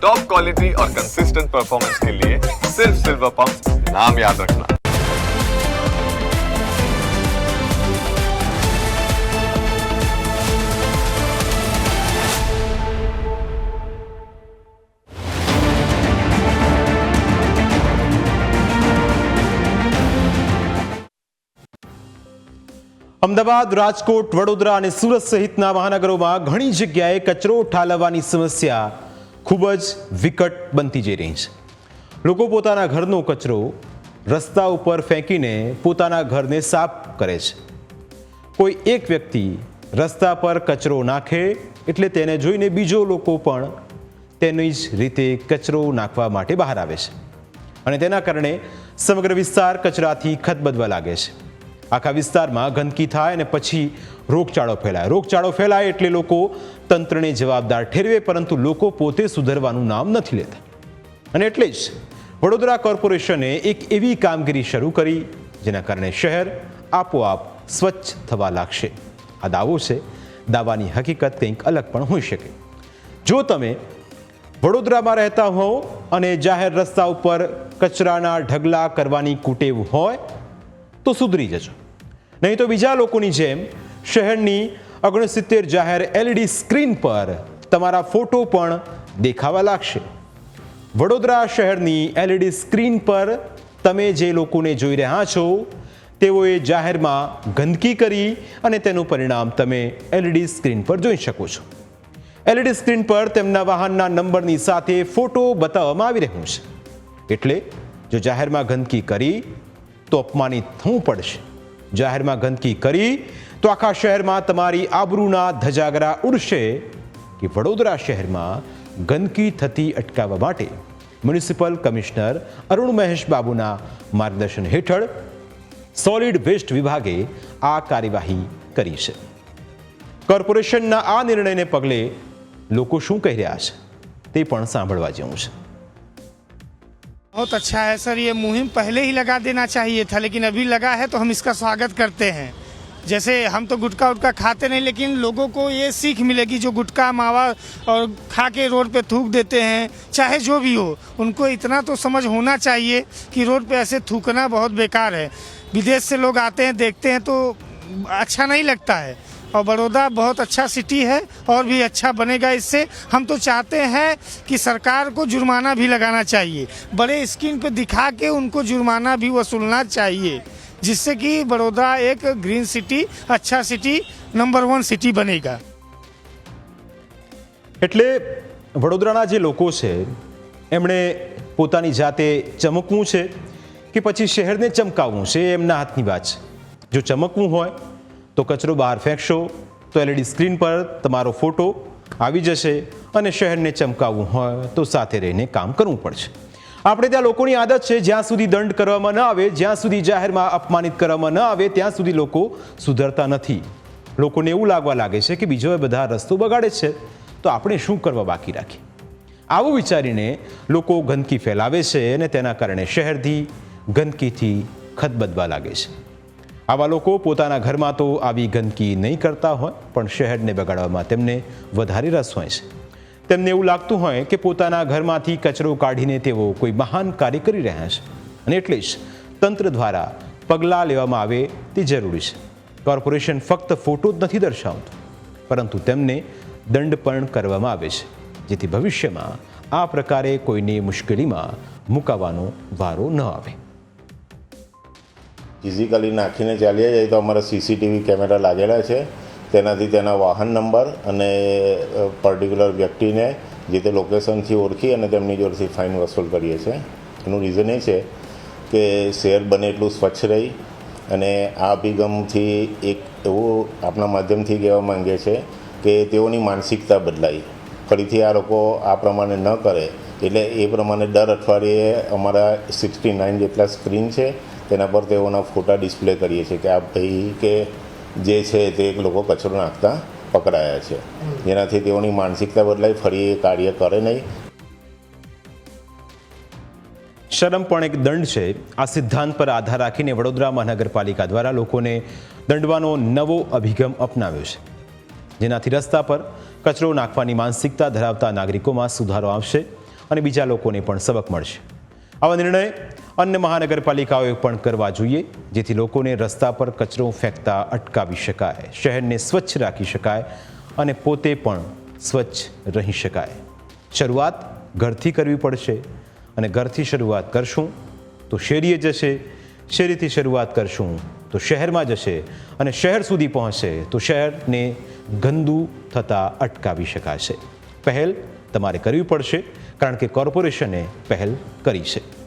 Top quality और consistent performance के लिए सिर्फ सिल्वर पंप नाम याद रखना અમદાવાદ રાજકોટ વડોદરા અને સુરત સહિતના મહાનગરોમાં ઘણી જગ્યાએ કચરો ઠાલવવાની સમસ્યા ખૂબ જ વિકટ બનતી જઈ રહી છે. લોકો પોતાના ઘરનો કચરો રસ્તા ઉપર ફેંકીને પોતાના ઘરને સાફ કરે છે. કોઈ એક વ્યક્તિ રસ્તા પર કચરો નાખે એટલે તેને જોઈને બીજો લોકો પણ તેની જ રીતે કચરો નાખવા માટે બહાર આવે છે. અને તેના કારણે સમગ્ર વિસ્તાર કચરાથી ખતબદવા લાગે છે. આખા વિસ્તારમાં ગંદકી થાય અને પછી રોગચાળો ફેલાય. રોગચાળો ફેલાય એટલે લોકો તંત્રને જવાબદાર ઠેરવે, પરંતુ લોકો પોતે સુધરવાનું નામ નથી લેતા. અને એટલે જ વડોદરા કોર્પોરેશને એક એવી કામગીરી શરૂ કરી, જેના કારણે શહેર આપોઆપ સ્વચ્છ થવા લાગશે. આ દાવો છે, દાવાની હકીકત કંઈક અલગ પણ હોઈ શકે. જો તમે વડોદરામાં રહેતા હો અને જાહેર રસ્તા ઉપર કચરાના ઢગલા કરવાની કુટેવ હોય, તો સુધરી જજો. નહીં તો બીજા લોકોની જેમ શહેરની ઓગણસિત્તેર જાહેર એલઈડી સ્ક્રીન પર તમારા ફોટો પણ દેખાવા લાગશે. વડોદરા શહેરની એલઈડી સ્ક્રીન પર તમે જે લોકોને જોઈ રહ્યા છો, તેઓએ જાહેરમાં ગંદકી કરી અને તેનું પરિણામ તમે એલઈડી સ્ક્રીન પર જોઈ શકો છો. એલઈડી સ્ક્રીન પર તેમના વાહનના નંબરની સાથે ફોટો બતાવવામાં આવી રહ્યો છે. એટલે જો જાહેરમાં ગંદકી કરી, તો અપમાનિત થવું પડશે. જાહેરમાં ગંદકી કરી, તો આખા શહેરમાં તમારી આબરૂના ધજાગરા ઉડશે કે વડોદરા શહેરમાં ગંદકી થતી અટકાવવા માટે મ્યુનિસિપલ કમિશનર અરુણ મહેશ બાબુના માર્ગદર્શન હેઠળ સોલિડ વેસ્ટ વિભાગે આ કાર્યવાહી કરી છે. કોર્પોરેશનના આ નિર્ણયને પગલે લોકો શું કહી રહ્યા છે તે પણ સાંભળવા જેવું છે. बहुत अच्छा है, सर, ये मुहिम पहले ही लगा देना चाहिए था, लेकिन अभी लगा है तो हम इसका स्वागत करते हैं। जैसे हम तो गुटखा उटका खाते नहीं, लेकिन लोगों को ये सीख मिलेगी, जो गुटखा, मावा और खा के रोड पे थूक देते हैं, चाहे जो भी हो, उनको इतना तो समझ होना चाहिए कि रोड पे ऐसे थूकना बहुत बेकार है। विदेश से लोग आते हैं, देखते हैं तो अच्छा नहीं लगता है। और बड़ौदा बहुत अच्छा सिटी है और भी अच्छा बनेगा इससे हम तो चाहते हैं कि सरकार को जुर्माना भी लगाना चाहिए बड़े स्क्रीन पे दिखा के उनको जुर्माना भी वसूलना चाहिए जिससे कि बड़ौदा एक ग्रीन सिटी अच्छा सिटी नंबर वन सिटी बनेगा એટલે વડોદરાના જે લોકો છે એમણે પોતાની જાતે ચમકવું છે કે પછી શહેરને ચમકાવવું છે એ એમના હાથની વાત છે જો ચમકવું હોય તો કચરો બહાર ફેંકશો, તો એલઈડી સ્ક્રીન પર તમારો ફોટો આવી જશે અને શહેરને ચમકાવવું હોય તો સાથે રહીને કામ કરવું પડશે. આપણે ત્યાં લોકોની આદત છે, જ્યાં સુધી દંડ કરવામાં ન આવે, જ્યાં સુધી જાહેરમાં અપમાનિત કરવામાં ન આવે, ત્યાં સુધી લોકો સુધરતા નથી. લોકોને એવું લાગવા લાગે છે કે બીજો બધા રસ્તો બગાડે છે, તો આપણે શું કરવા બાકી રાખીએ? આવું વિચારીને લોકો ગંદકી ફેલાવે છે અને તેના કારણે શહેરથી ગંદકીથી ખતબદવા લાગે છે. આવા લોકો પોતાના ઘરમાં તો આવી ગંદકી નહીં કરતા હોય, પણ શહેરને બગાડવામાં તેમને વધારે રસ હોય છે. તેમને એવું લાગતું હોય કે પોતાના ઘરમાંથી કચરો કાઢીને તેઓ કોઈ મહાન કાર્ય કરી રહ્યા છે. અને એટલે જ તંત્ર દ્વારા પગલાં લેવામાં આવે તે જરૂરી છે. કોર્પોરેશન ફક્ત ફોટો જ નથી દર્શાવતું, પરંતુ તેમને દંડ પણ કરવામાં આવે છે, જેથી ભવિષ્યમાં આ પ્રકારે કોઈને મુશ્કેલીમાં મુકાવાનો વારો ન આવે. ફિઝિકલી નાખીને ચાલ્યા જાય તો અમારા સીસીટીવી કેમેરા લાગેલા છે. તેનાથી તેના વાહન નંબર અને પર્ટિક્યુલર વ્યક્તિને જે તે લોકેશનથી ઓળખી અને તેમની જોડેથી ફાઇન વસૂલ કરીએ છીએ. એનું રીઝન એ છે કે શહેર બને એટલું સ્વચ્છ રહી અને આ અભિગમથી એક એવું આપણા માધ્યમથી કહેવા માંગે છે કે તેઓની માનસિકતા બદલાઈ. ફરીથી આ લોકો આ પ્રમાણે ન કરે. એટલે એ પ્રમાણે દર અઠવાડિયે અમારા સિક્સટી નાઇન જેટલા સ્ક્રીન છે તેના પર તેઓના ફોટા ડિસ્પ્લે કરીએ છીએ કે આ ભાઈ કે જે છે તે એક લોકો કચરો નાખતા પકડાયા છે. જેનાથી તેઓની માનસિકતા બદલાય ફરી એ કાર્ય કરે નહીં. શરમ પણ એક દંડ છે. આ સિદ્ધાંત પર આધાર રાખીને વડોદરા મહાનગરપાલિકા દ્વારા લોકોને દંડવાનો નવો અભિગમ અપનાવ્યો છે જેનાથી રસ્તા પર કચરો નાખવાની માનસિકતા ધરાવતા નાગરિકોમાં સુધારો આવશે અને બીજા લોકોને પણ સબક મળશે. આવા નિર્ણય અન્ય મહાનગરપાલિકાઓએ પણ કરવા જોઈએ, જેથી લોકોને રસ્તા પર કચરો ફેંકતા અટકાવી શકાય, શહેરને સ્વચ્છ રાખી શકાય અને પોતે પણ સ્વચ્છ રહી શકાય. શરૂઆત ઘરથી કરવી પડશે અને ઘરથી શરૂઆત કરશું તો શેરીએ જશે, શેરીથી શરૂઆત કરશું તો શહેરમાં જશે અને શહેર સુધી પહોંચશે તો શહેરને ગંદુ થતાં અટકાવી શકાશે. પહેલ તમારે કરવી પડશે કારણ કે કોર્પોરેશને પહેલ કરી છે.